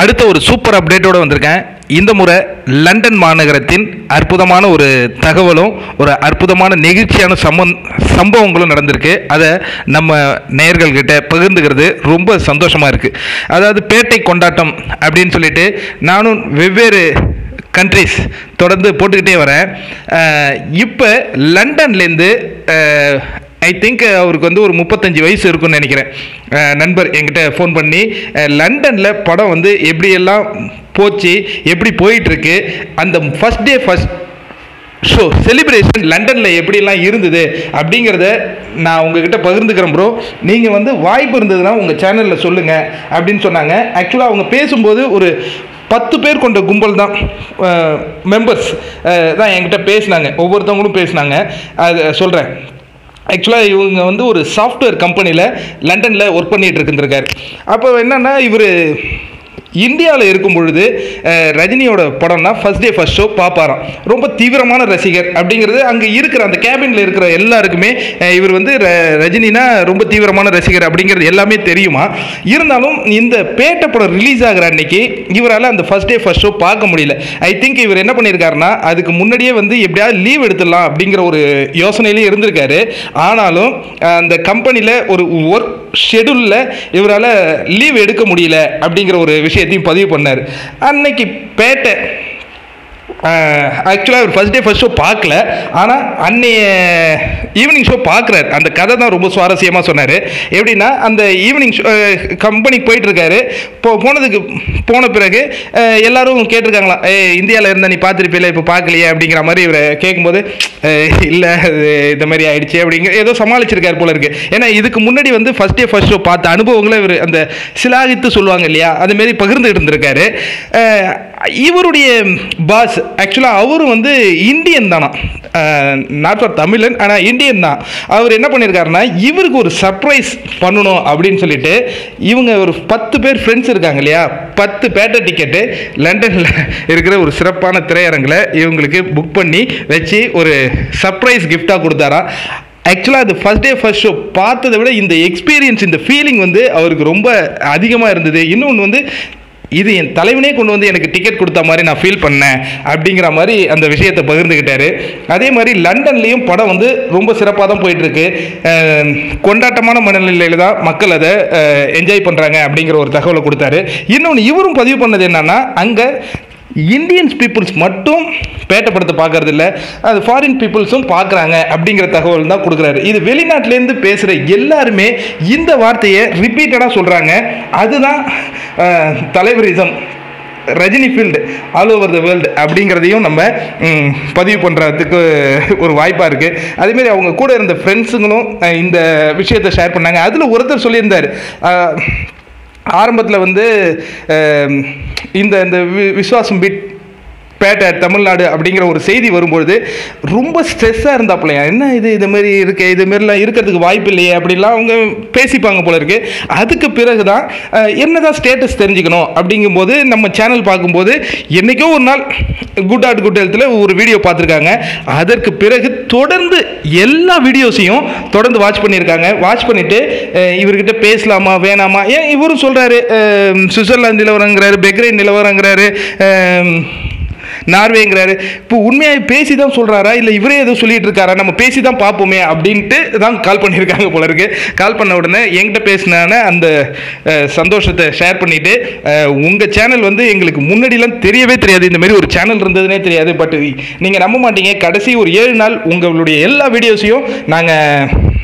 அடுத்த ஒரு சூப்பர் அப்டேட்டோட வந்திருக்கேன். இந்த முறை லண்டன் மாநகரத்தின் அற்புதமான ஒரு தகவலும் ஒரு அற்புதமான நெகிழ்ச்சியான சம்பந் சம்பவங்களும் நடந்திருக்கு. அதை நம்ம நேயர்கள்கிட்ட பகிர்ந்துக்கிறது ரொம்ப சந்தோஷமாக இருக்குது அதாவது பேட்டை கொண்டாட்டம் அப்படின்னு சொல்லிட்டு நானும் வெவ்வேறு கண்ட்ரிஸ் தொடர்ந்து போட்டுக்கிட்டே வரேன். இப்போ லண்டன்லேருந்து ஐ திங்க் uh, அவருக்கு வந்து ஒரு முப்பத்தஞ்சு வயசு இருக்கும்னு நினைக்கிறேன். Uh, நண்பர் என்கிட்ட ஃபோன் பண்ணி uh, லண்டனில் படம் வந்து எப்படியெல்லாம் போச்சு எப்படி போயிட்டுருக்கு அந்த first day first show celebration லண்டனில் எப்படிலாம் இருந்தது அப்படிங்கிறத நான் உங்ககிட்ட பகிர்ந்துக்கிறேன் ப்ரோ நீங்கள் வந்து வாய்ப்பு இருந்ததுன்னா உங்கள் சேனலில் சொல்லுங்கள் அப்படின்னு சொன்னாங்க. ஆக்சுவலாக அவங்க பேசும்போது ஒரு பத்து பேர் கொண்ட கும்பல் தான் மெம்பர்ஸ் தான் என்கிட்ட பேசினாங்க. ஒவ்வொருத்தவங்களும் பேசினாங்க. அது சொல்கிறேன் ஆக்சுவலாக இவங்க வந்து ஒரு சாஃப்ட்வேர் கம்பெனியில் லண்டனில் ஒர்க் பண்ணிகிட்டு இருக்கிருக்காரு அப்போ என்னென்னா இவர் இந்தியாவில் இருக்கும் பொழுது ரஜினியோட படம்னா ஃபஸ்ட் டே ஃபஸ்ட் ஷோ பார்ப்பாராம் ரொம்ப தீவிரமான ரசிகர் அப்படிங்கிறது அங்கே இருக்கிற அந்த கேபினில் இருக்கிற எல்லாருக்குமே இவர் வந்து ர- ரஜினினா ரொம்ப தீவிரமான ரசிகர் அப்படிங்கிறது எல்லாமே தெரியுமா? இருந்தாலும் இந்த பேட்ட படம் ரிலீஸ் ஆகிற அன்னைக்கு இவரால் அந்த ஃபர்ஸ்ட் டே ஃபஸ்ட் ஷோ பார்க்க முடியல. ஐ திங்க் இவர் என்ன பண்ணியிருக்காருன்னா அதுக்கு முன்னாடியே வந்து எப்படியாவது லீவ் எடுத்துடலாம் அப்படிங்கிற ஒரு யோசனையிலே இருந்திருக்காரு. ஆனாலும் அந்த கம்பெனியில் ஒரு ஒர்க் ஷெடியூலில் இவரால் லீவ் எடுக்க முடியல அப்படிங்கிற ஒரு விஷயம் விஷயத்தையும் பதிவு பண்ணார். அன்னைக்கு பேட்டை ஆக்சுவலாக அவர் ஃபர்ஸ்ட் டே ஃபர்ஸ்ட் ஷோ பார்க்கல. ஆனால் அன்னைய ஈவினிங் ஷோ பார்க்குறாரு. அந்த கதை தான் ரொம்ப சுவாரஸ்யமாக சொன்னார். எப்படின்னா அந்த ஈவினிங் ஷோ கம்பெனிக்கு போயிட்டுருக்காரு போ போனதுக்கு போன பிறகு எல்லோரும் கேட்டிருக்காங்களாம் ஏ இந்தியாவில் இருந்தால் நீ பார்த்துருப்பில்ல இப்போ பார்க்கலையே அப்படிங்கிற மாதிரி இவரை கேட்கும்போது இல்லை இந்த மாதிரி ஆயிடுச்சு அப்படிங்கிற ஏதோ சமாளிச்சிருக்காரு போல இருக்குது ஏன்னா இதுக்கு முன்னாடி வந்து ஃபஸ்ட் டே ஃபர்ஸ்ட் ஷோ பார்த்த அனுபவங்களை இவர் அந்த சிலாகித்து சொல்லுவாங்க இல்லையா அதுமாரி பகிர்ந்துகிட்டு இருந்திருக்காரு. இவருடைய பாஸ் ஆக்சுவலாக அவரும் வந்து இந்தியன் தானா? நாட் ஃபார் தமிழன் ஆனால் இந்தியன் தான். அவர் என்ன பண்ணியிருக்காருன்னா இவருக்கு ஒரு சர்ப்ரைஸ் பண்ணணும் அப்படின்னு சொல்லிட்டு இவங்க ஒரு பத்து பேர் ஃப்ரெண்ட்ஸ் இருக்காங்க இல்லையா? பத்து பேட்டர் டிக்கெட்டு லண்டனில் இருக்கிற ஒரு சிறப்பான திரையரங்கில் இவங்களுக்கு புக் பண்ணி வச்சு ஒரு சர்ப்ரைஸ் கிஃப்டாக கொடுத்தாராம் ஆக்சுவலாக அது ஃபஸ்ட் டே ஃபர்ஸ்ட் ஷோ பார்த்ததை விட இந்த எக்ஸ்பீரியன்ஸ் இந்த ஃபீலிங் வந்து அவருக்கு ரொம்ப அதிகமாக இருந்தது. இன்னொன்று வந்து இது என் தலைவனே கொண்டு வந்து எனக்கு டிக்கெட் கொடுத்த மாதிரி நான் ஃபீல் பண்ணேன் அப்படிங்கிற மாதிரி அந்த விஷயத்தை பகிர்ந்துக்கிட்டாரு அதே மாதிரி லண்டன்லேயும் படம் வந்து ரொம்ப சிறப்பாக தான் போயிட்டுருக்கு. கொண்டாட்டமான மனநிலையில் தான் மக்கள் அதை என்ஜாய் பண்ணுறாங்க அப்படிங்கிற ஒரு தகவலை கொடுத்தாரு. இன்னொன்று இவரும் பதிவு பண்ணது என்னன்னா அங்கே இந்தியன்ஸ் பீப்புள்ஸ் மட்டும் பேட்டப்படத்தை பார்க்கறது இல்லை அது ஃபாரின் பீப்புள்ஸும் பார்க்குறாங்க அப்படிங்கிற தகவல் தான் கொடுக்குறாரு. இது வெளிநாட்டிலேருந்து பேசுகிற எல்லாருமே இந்த வார்த்தையை ரிப்பீட்டடாக சொல்கிறாங்க அதுதான் தலைவரிசம் Rajini field all over the world அப்படிங்கிறதையும் நம்ம பதிவு பண்ணுறதுக்கு ஒரு வாய்ப்பாக இருக்குது அதேமாரி அவங்க கூட இருந்த ஃப்ரெண்ட்ஸுங்களும் இந்த விஷயத்தை ஷேர் பண்ணாங்க. அதில் ஒருத்தர் சொல்லியிருந்தார். ஆரம்பத்தில் வந்து இந்த இந்த வி- விஸ்வாசம் பிட் பேட்டை தமிழ்நாடு அப்படிங்கிற ஒரு செய்தி வரும்பொழுது ரொம்ப ஸ்ட்ரெஸ்ஸாக இருந்தாப்புலையா? என்ன இது இது மாதிரி இருக்கு இதுமாரிலாம் இருக்கிறதுக்கு வாய்ப்பு இல்லையே அப்படிலாம் அவங்க பேசிப்பாங்க போல இருக்கு. அதுக்கு பிறகு தான் என்னதான் ஸ்டேட்டஸ் தெரிஞ்சுக்கணும் அப்படிங்கும்போது நம்ம சேனல் பார்க்கும்போது என்றைக்கோ ஒரு நாள் குட் ஆட் குட் ஹெல்த்தில் ஒரு வீடியோ பார்த்துருக்காங்க. அதற்கு பிறகு தொடர்ந்து எல்லா வீடியோஸையும் தொடர்ந்து வாட்ச் பண்ணியிருக்காங்க. வாட்ச் பண்ணிவிட்டு இவர்கிட்ட பேசலாமா வேணாமா? ஏன் இவரும் சொல்கிறாரு சுவிட்சர்லாந்து நிலவரங்கிறாரு பெக்ரைன் நிலவரங்கிறாரு நார்வேங்கிறாரு இப்போ உண்மையாக பேசி தான் சொல்கிறாரா இல்லை இவரே ஏதோ சொல்லிட்டு இருக்காரா நம்ம பேசி தான் பார்ப்போமே அப்படின்ட்டு தான் கால் பண்ணியிருக்காங்க போல இருக்கு. கால் பண்ண உடனே என்கிட்ட பேசினான அந்த சந்தோஷத்தை ஷேர் பண்ணிட்டு உங்கள் சேனல் வந்து எங்களுக்கு முன்னாடிலாம் தெரியவே தெரியாது. இந்த மாதிரி ஒரு சேனல் இருந்ததுனே தெரியாது. பட் நீங்கள் நம்ப மாட்டீங்க. கடைசி ஒரு ஏழு நாள் உங்களுடைய எல்லா வீடியோஸையும் நாங்கள்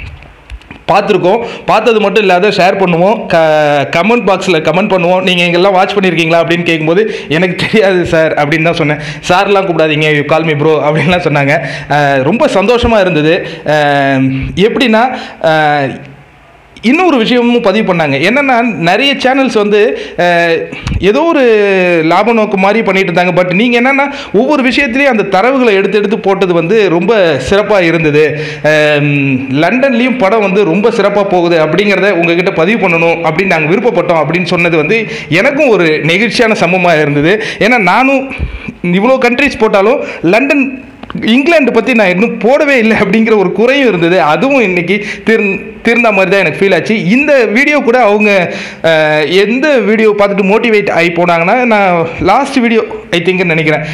பார்த்துருக்கோம். பார்த்தது மட்டும் இல்லாத ஷேர் பண்ணுவோம். க கமெண்ட் பாக்ஸில் கமெண்ட் பண்ணுவோம். நீங்கள் எங்கெல்லாம் வாட்ச் பண்ணியிருக்கீங்களா அப்படின்னு கேட்கும்போது எனக்கு தெரியாது சார் அப்படின்னு தான் சொன்னேன். சார்லாம் கூப்பிடாதீங்க. யூ கால் மீ ப்ரோ அப்படின்லாம் சொன்னாங்க. ரொம்ப சந்தோஷமாக இருந்தது. எப்படின்னா இன்னொரு விஷயமும் பதிவு பண்ணாங்க. என்னென்னா நிறைய சேனல்ஸ் வந்து ஏதோ ஒரு லாப நோக்கு மாதிரி பண்ணிட்டு இருந்தாங்க. பட் நீங்கள் என்னென்னா ஒவ்வொரு விஷயத்துலையும் அந்த தரவுகளை எடுத்து எடுத்து போட்டது வந்து ரொம்ப சிறப்பாக இருந்தது. லண்டன்லேயும் படம் வந்து ரொம்ப சிறப்பாக போகுது அப்படிங்கிறத உங்ககிட்ட பதிவு பண்ணணும் அப்படின்னு நாங்கள் விருப்பப்பட்டோம் அப்படின்னு சொன்னது வந்து எனக்கும் ஒரு நெகிழ்ச்சியான சம்பவமாக இருந்தது. ஏன்னா நானும் இவ்வளோ கண்ட்ரிஸ் போட்டாலும் லண்டன் இங்கிலாந்து பற்றி நான் இன்னும் போடவே இல்லை அப்படிங்கிற ஒரு குறையும் இருந்தது. அதுவும் இன்றைக்கி திரு திருந்த மாதிரி தான் எனக்கு ஃபீல் ஆச்சு. இந்த வீடியோ கூட அவங்க எந்த வீடியோ பார்த்துட்டு மோட்டிவேட் ஆகி போனாங்கன்னா நான் லாஸ்ட் வீடியோ ஐ திங்க்னு நினைக்கிறேன்.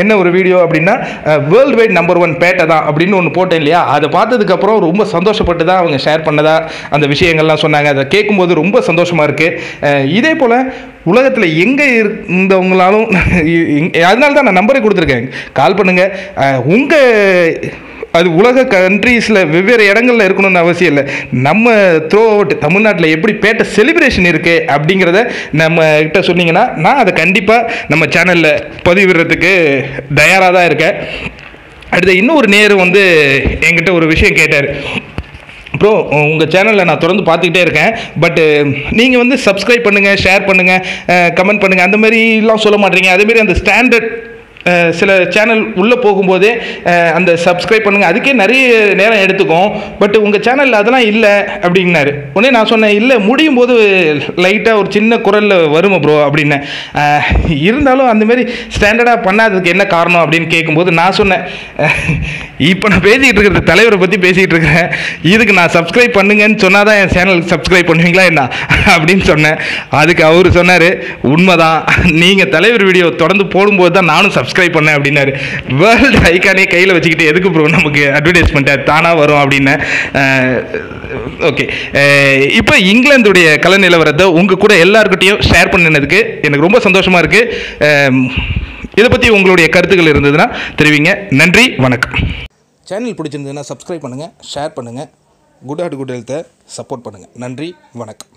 என்ன ஒரு வீடியோ அப்படின்னா world wide number one Petta தான் அப்படின்னு ஒன்று போட்டேன் இல்லையா? அதை பார்த்ததுக்கப்புறம் ரொம்ப சந்தோஷப்பட்டு தான் அவங்க ஷேர் பண்ணதாக அந்த விஷயங்கள்லாம் சொன்னாங்க. அதை கேட்கும்போது ரொம்ப சந்தோஷமாக இருக்குது இதே போல் உலகத்தில் எங்கே இருந்தவங்களாலும் அதனால தான் நான் நம்பரை கொடுத்துருக்கேன். கால் பண்ணுங்கள் உங்கள் அது உலக கண்ட்ரீஸில் வெவ்வேறு இடங்களில் இருக்கணும்னு அவசியம் இல்லை. நம்ம த்ரோ அவுட் தமிழ்நாட்டில் எப்படி பேட்ட செலிப்ரேஷன் இருக்குது அப்படிங்கிறத நம்ம கிட்ட சொன்னீங்கன்னா நான் அதை கண்டிப்பாக நம்ம சேனலில் பதிவிடுறதுக்கு தயாராக தான் இருக்கேன். அடுத்த இன்னொரு நேரு வந்து என்கிட்ட ஒரு விஷயம் கேட்டார். ப்ரோ உங்கள் சேனலில் நான் தொடர்ந்து பார்த்துக்கிட்டே இருக்கேன். பட்டு நீங்கள் வந்து சப்ஸ்கிரைப் பண்ணுங்கள் ஷேர் பண்ணுங்கள் கமெண்ட் பண்ணுங்கள் அந்த மாதிரிலாம் சொல்ல மாட்டீங்க. அதேமாரி அந்த ஸ்டாண்டர்ட் சில சேனல் உள்ளே போகும்போதே அந்த சப்ஸ்கிரைப் பண்ணுங்கள் அதுக்கே நிறைய நேரம் எடுத்துக்கும். பட் உங்கள் சேனலில் அதெல்லாம் இல்லை அப்படின்னாரு. உடனே நான் சொன்னேன் இல்லை முடியும் போது லைட்டாக ஒரு சின்ன குரலில் வருமா ப்ரோ அப்படின்னேன். இருந்தாலும் அந்தமாரி ஸ்டாண்டர்டாக பண்ணாததுக்கு என்ன காரணம் அப்படின்னு கேட்கும்போது நான் சொன்னேன் இப்போ நான் பேசிக்கிட்டு இருக்கிறது தலைவரை பற்றி பேசிக்கிட்டு இருக்கிறேன். இதுக்கு நான் சப்ஸ்கிரைப் பண்ணுங்கன்னு சொன்னால் தான் என் சேனலுக்கு சப்ஸ்கிரைப் பண்ணுவீங்களா என்ன? அப்படின்னு சொன்னேன். அதுக்கு அவர் சொன்னார் உண்மைதான். நீங்கள் தலைவர் வீடியோ தொடர்ந்து போடும்போது தான் நானும் சப்ஸ்கிரைப் பண்ணேன் அப்படின்னாரு. வேர்ல்டு ஐக்கானே கையில் வச்சுக்கிட்டு எதுக்கு ப்ரோ நமக்கு அட்வர்டைஸ்மெண்ட்டை தானாக வரும் அப்படின்னு ஓகே இப்போ இங்கிலாந்துடைய கல நிலவரத்தை உங்கள் கூட எல்லாருக்கிட்டையும் ஷேர் பண்ணினதுக்கு எனக்கு ரொம்ப சந்தோஷமாக இருக்குது இதை பற்றி உங்களுடைய கருத்துக்கள் இருந்ததுன்னா தெரிவிங்க. நன்றி வணக்கம். சேனல் பிடிச்சிருந்ததுன்னா சப்ஸ்கிரைப் பண்ணுங்கள் ஷேர் பண்ணுங்கள் குட் ஆட் குட் ஹெல்த்தை சப்போர்ட் பண்ணுங்கள் நன்றி வணக்கம்.